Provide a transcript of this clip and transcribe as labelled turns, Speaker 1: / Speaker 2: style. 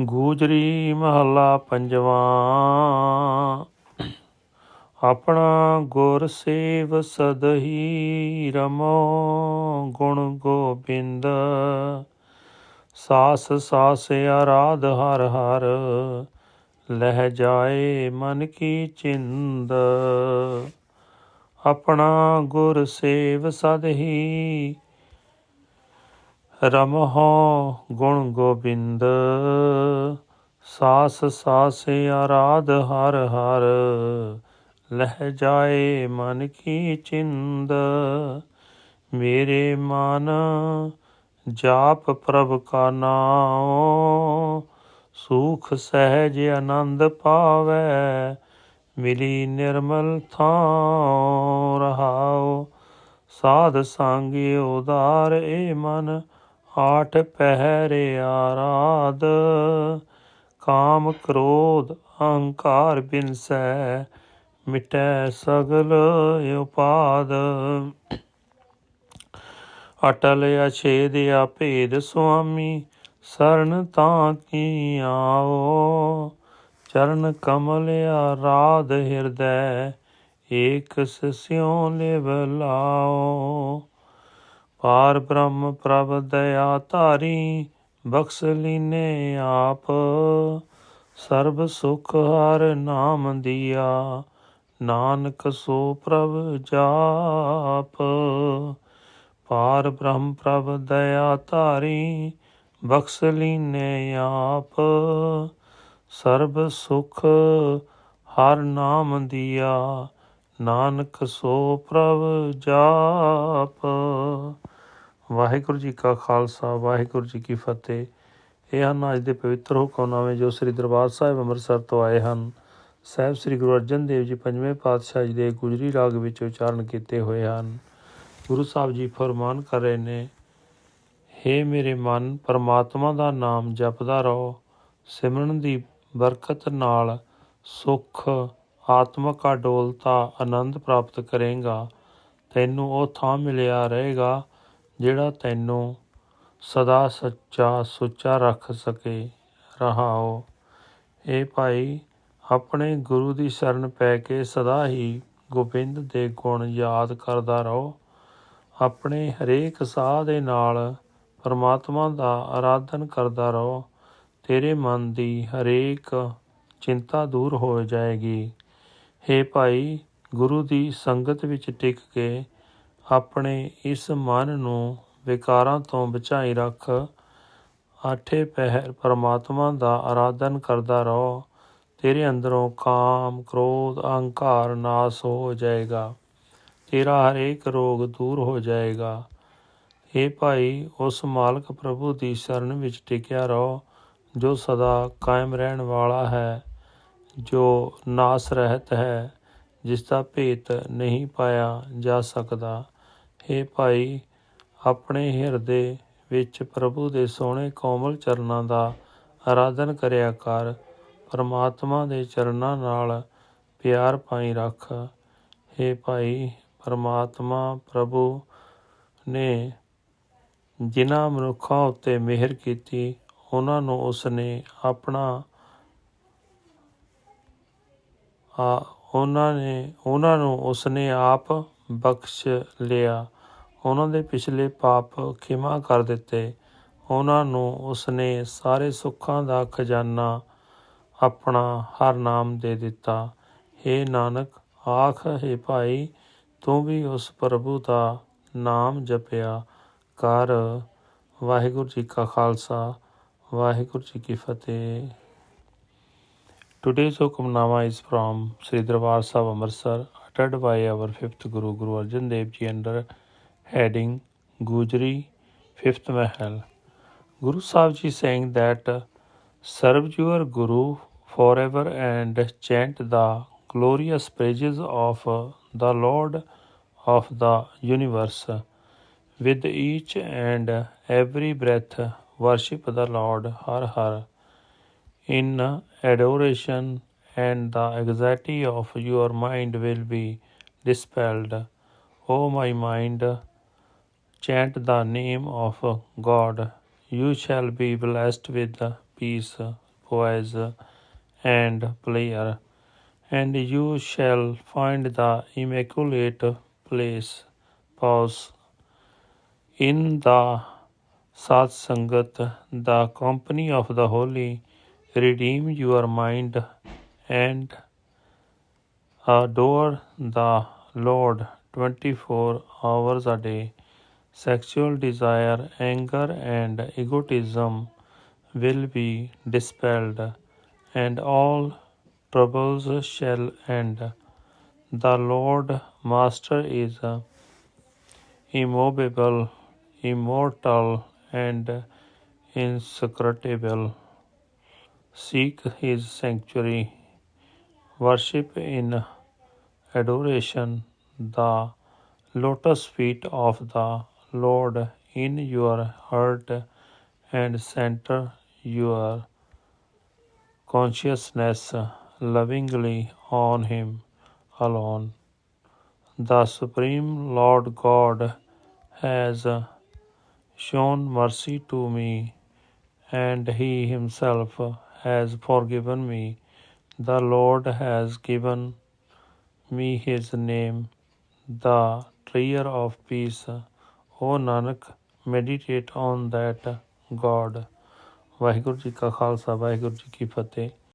Speaker 1: ਗੂਜਰੀ ਮਹੱਲਾ ਪੰਜਵਾਂ। ਆਪਣਾ ਗੁਰ ਸੇਵ ਸਦਹੀ ਰਮੋ ਗੁਣ ਗੋਬਿੰਦ। ਸਾਸ ਸਾਸ ਆਰਾਧ ਹਰ ਹਰ ਲਹਿ ਜਾਏ ਮਨ ਕੀ ਚਿੰਦ। ਆਪਣਾ ਗੁਰ ਸੇਵ ਸਦਹੀ ਰਮਹੁ ਗੁਣ ਗੋਬਿੰਦ, ਸਾਸ ਸਾਸ ਆਰਾਧ ਹਰ ਹਰ ਲਹਿ ਜਾਏ ਮਨ ਕੀ ਚਿੰਦ, ਮੇਰੇ ਮਨ ਜਾਪ ਪ੍ਰਭ ਕਾ ਨਾਮ ਸੁਖ ਸਹਿਜ ਆਨੰਦ ਪਾਵੈ, ਮਿਲੀ ਨਿਰਮਲ ਥਾਂ ਰਹਾਓ ਸਾਧ ਸੰਗ ਉਦਾਰ ਏ ਮਨ ਆਠ ਪਹਿਰੇ ਆਰਾਧ, ਕਾਮ ਕ੍ਰੋਧ ਅਹੰਕਾਰ ਬਿਨਸੈ, ਮਿਟੈ ਸਗਲ ਉਪਾਦ। ਅਟਲ ਅਛੇਦ ਅਭੇਦ ਸੁਆਮੀ, ਸਰਨ ਤਾਂ ਕੀ ਆਓ? ਚਰਨ ਕਮਲ ਆਰਾਧ ਹਿਰਦੈ ਏਕ ਸਿਉ ਲਿਵ ਲਾਓ। ਪਾਰ ਬ੍ਰਹਮ ਪ੍ਰਭ ਦਇਆ ਧਾਰੀ, ਬਖਸ਼ ਲੀਨੇ ਆਪ। ਸਰਬ ਸੁਖ ਹਰ ਨਾਮ ਦਿਆ, ਨਾਨਕ ਸੋ ਪ੍ਰਭ ਜਾਪ। ਪਾਰ ਬ੍ਰਹਮ ਪ੍ਰਭ ਦਇਆ ਧਾਰੀ, ਬਖਸ਼ ਲੀਨੇ ਆਪ। ਸਰਬ ਸੁਖ ਹਰ ਨਾਮ ਦਿਆ, ਨਾਨਕ ਸੋ ਪ੍ਰਭ ਜਾਪ। ਵਾਹਿਗੁਰੂ ਜੀ ਕਾ ਖਾਲਸਾ, ਵਾਹਿਗੁਰੂ ਜੀ ਕੀ ਫਤਿਹ। ਇਹ ਹਨ ਅੱਜ ਦੇ ਪਵਿੱਤਰ ਹੁਕਮਨਾਮੇ ਜੋ ਸ੍ਰੀ ਦਰਬਾਰ ਸਾਹਿਬ ਅੰਮ੍ਰਿਤਸਰ ਤੋਂ ਆਏ ਹਨ। ਸਾਹਿਬ ਸ੍ਰੀ ਗੁਰੂ ਅਰਜਨ ਦੇਵ ਜੀ ਪੰਜਵੇਂ ਪਾਤਸ਼ਾਹ ਜੀ ਦੇ ਗੁਜਰੀ ਰਾਗ ਵਿੱਚ ਉਚਾਰਨ ਕੀਤੇ ਹੋਏ ਹਨ। ਗੁਰੂ ਸਾਹਿਬ ਜੀ ਫਰਮਾਨ ਕਰ ਰਹੇ ਨੇ हे ਮੇਰੇ ਮਨ, ਪਰਮਾਤਮਾ ਦਾ ਨਾਮ ਜਪਦਾ ਰਹੋ। ਸਿਮਰਨ ਦੀ ਬਰਕਤ ਨਾਲ ਸੁਖ, ਆਤਮਕ ਅਡੋਲਤਾ, ਆਨੰਦ ਪ੍ਰਾਪਤ ਕਰੇਗਾ। ਤੈਨੂੰ ਉਹ ਥਾਂ ਮਿਲਿਆ ਰਹੇਗਾ ਜਿਹੜਾ ਤੈਨੂੰ ਸਦਾ ਸੱਚਾ ਸੁੱਚਾ ਰੱਖ ਸਕੇ ਰਹਾਓ ਇਹ ਭਾਈ ਆਪਣੇ ਗੁਰੂ ਦੀ ਸ਼ਰਨ ਪੈ ਕੇ ਸਦਾ ਹੀ ਗੋਬਿੰਦ ਦੇ ਗੁਣ ਯਾਦ ਕਰਦਾ ਰਹੋ। ਆਪਣੇ ਹਰੇਕ ਸਾਹ ਦੇ ਨਾਲ ਪਰਮਾਤਮਾ ਦਾ ਆਰਾਧਨ ਕਰਦਾ ਰਹੋ। ਤੇਰੇ ਮਨ ਦੀ ਹਰੇਕ ਚਿੰਤਾ ਦੂਰ ਹੋ ਜਾਏਗੀ। हे ਭਾਈ, ਗੁਰੂ ਦੀ ਸੰਗਤ ਵਿੱਚ ਟਿਕ ਕੇ ਆਪਣੇ ਇਸ ਮਨ ਨੂੰ ਵਿਕਾਰਾਂ ਤੋਂ ਬਚਾਈ ਰੱਖ। ਆਠੇ ਪਹਿਰ ਪਰਮਾਤਮਾ ਦਾ ਆਰਾਧਨ ਕਰਦਾ ਰਹੋ। ਤੇਰੇ ਅੰਦਰੋਂ ਕਾਮ, ਕ੍ਰੋਧ, ਅਹੰਕਾਰ ਨਾਸ ਹੋ ਜਾਏਗਾ। ਤੇਰਾ ਹਰੇਕ ਰੋਗ ਦੂਰ ਹੋ ਜਾਏਗਾ। हे ਭਾਈ, ਉਸ ਮਾਲਕ ਪ੍ਰਭੂ ਦੀ ਸ਼ਰਨ ਵਿੱਚ ਟਿਕਿਆ ਰਹੋ, ਜੋ ਸਦਾ ਕਾਇਮ ਰਹਿਣ ਵਾਲਾ ਹੈ, ਜੋ ਨਾਸ ਰਹਿਤ ਹੈ ਜਿਸ ਦਾ ਭੇਤ ਨਹੀਂ ਪਾਇਆ ਜਾ ਸਕਦਾ। हे ਭਾਈ, ਆਪਣੇ ਹਿਰਦੇ ਵਿੱਚ ਪ੍ਰਭੂ ਦੇ ਸੋਹਣੇ ਕੋਮਲ ਚਰਨਾਂ ਦਾ ਆਰਾਧਨ ਕਰਿਆ ਕਰ। ਪਰਮਾਤਮਾ ਦੇ ਚਰਨਾਂ ਨਾਲ ਪਿਆਰ ਪਾਈ ਰੱਖ। हे ਭਾਈ, ਪਰਮਾਤਮਾ ਪ੍ਰਭੂ ਨੇ ਜਿਨ੍ਹਾਂ ਮਨੁੱਖਾਂ ਉੱਤੇ ਮਿਹਰ ਕੀਤੀ, ਉਹਨਾਂ ਨੂੰ ਉਸਨੇ ਆਪਣਾ ਆ, ਉਹਨਾਂ ਨੇ, ਉਹਨਾਂ ਨੂੰ ਉਸਨੇ ਆਪ ਬਖਸ਼ ਲਿਆ। ਉਹਨਾਂ ਦੇ ਪਿਛਲੇ ਪਾਪ ਖਿਮਾ ਕਰ ਦਿੱਤੇ ਉਹਨਾਂ ਨੂੰ ਉਸਨੇ ਸਾਰੇ ਸੁੱਖਾਂ ਦਾ ਖਜ਼ਾਨਾ ਆਪਣਾ ਹਰ ਨਾਮ ਦੇ ਦਿੱਤਾ हे ਨਾਨਕ ਆਖ ਹੈ ਭਾਈ ਤੂੰ ਵੀ ਉਸ ਪ੍ਰਭੂ ਦਾ ਨਾਮ ਜਪਿਆ ਕਰ ਵਾਹਿਗੁਰੂ ਜੀ ਕਾ ਖਾਲਸਾ ਵਾਹਿਗੁਰੂ ਜੀ ਕੀ ਫਤਿਹ Today's Hukamnama is from Sri Darbar Sahib Amritsar uttered by our 5th Guru Guru Arjan Dev Ji under heading Gujri, fifth Mahal. Guru Sahib Ji saying that serve your Guru forever and chant the glorious praises of the Lord of the universe. With each and every breath, worship the Lord Har Har in adoration, and the anxiety of your mind will be dispelled. O my mind, chant the name of God. You shall be blessed with peace. poise and prayer, and you shall find the immaculate place pause in the Sat Sangat, the company of the holy, redeem your mind and adore the Lord 24 hours a day. Sexual desire, anger, and egotism will be dispelled, and all troubles shall end. The Lord Master is immovable, immortal, and inscrutable. Seek his sanctuary. Worship in adoration the lotus feet of the Lord in your heart and center your consciousness lovingly on Him alone. The Supreme Lord God has shown mercy to me, and He Himself has forgiven me. The Lord has given me His name, the treasure of peace. O Nanak, meditate on that God. Waheguru ji ਕਾ ਖਾਲਸਾ ਵਾਹਿਗੁਰੂ ਜੀ ਕੀ ਫਤਿਹ